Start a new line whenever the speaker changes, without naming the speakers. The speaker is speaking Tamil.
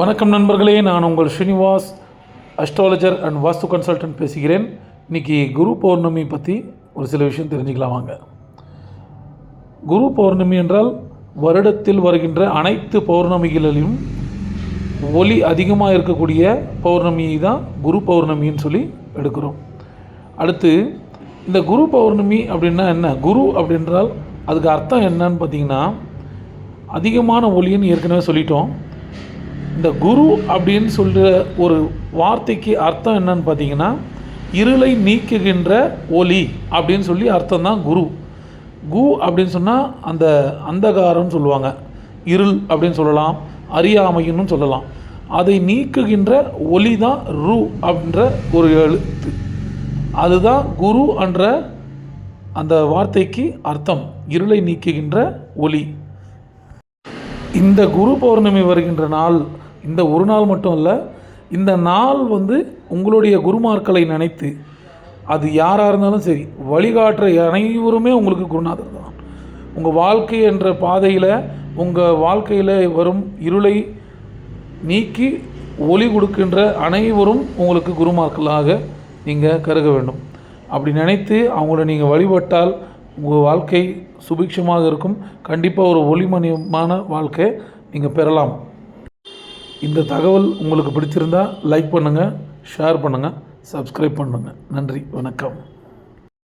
வணக்கம் நண்பர்களே நான் உங்கள் Srinivas astrologer and vastu consultant பேசுகிறேன். இன்றைக்கி குரு பௌர்ணமி பற்றி ஒரு சில விஷயம் தெரிஞ்சுக்கலாம் வாங்க. குரு பௌர்ணமி என்றால் வருடத்தில் வருகின்ற அனைத்து பௌர்ணமிகளிலும் ஒளி அதிகமாக இருக்கக்கூடிய பௌர்ணமியை தான் குரு பௌர்ணமின்னு சொல்லி எடுக்கிறோம். அடுத்து இந்த குரு பௌர்ணமி அப்படின்னா என்ன? குரு அப்படின்றால் அதுக்கு அர்த்தம் என்னன்னு பார்த்தீங்கன்னா அதிகமான ஒளின்னு ஏற்கனவே சொல்லிட்டோம். இந்த குரு அப்படின்னு சொல்கிற ஒரு வார்த்தைக்கு அர்த்தம் என்னன்னு பார்த்தீங்கன்னா இருளை நீக்குகின்ற ஒளி அப்படின்னு சொல்லி அர்த்தம் தான் குரு. கு அப்படின்னு சொன்னால் அந்த அந்தகாரம்னு சொல்லுவாங்க. இருள் அப்படின்னு சொல்லலாம் அறியாமைன்னு சொல்லலாம். அதை நீக்குகின்ற ஒலி தான் ரு அப்படின்ற ஒரு எழுத்து. அதுதான் குரு என்ற அந்த வார்த்தைக்கு அர்த்தம் இருளை நீக்குகின்ற ஒளி. இந்த குரு பௌர்ணமி வருகின்ற நாள் இந்த ஒரு நாள் மட்டும் இல்லை இந்த நாள் வந்து உங்களுடைய குருமார்களை நினைத்து அது யாராக இருந்தாலும் சரி வழிகாட்டுற அனைவருமே உங்களுக்கு குருநாதர் தான். உங்கள் வாழ்க்கை என்ற பாதையில் உங்கள் வாழ்க்கையில் வரும் இருளை நீக்கி ஒளி கொடுக்கின்ற அனைவரும் உங்களுக்கு குருமார்களாக நீங்கள் கருக வேண்டும். அப்படி நினைத்து அவங்கள நீங்கள் வழிபட்டால் உங்கள் வாழ்க்கை சுபிக்ஷமாக இருக்கும். கண்டிப்பாக ஒரு ஒளிமணியமான வாழ்க்கை நீங்கள் பெறலாம். இந்த தகவல் உங்களுக்கு பிடிச்சிருந்தா லைக் பண்ணுங்கள் ஷேர் பண்ணுங்கள் சப்ஸ்கிரைப் பண்ணுங்கள் நன்றி வணக்கம்.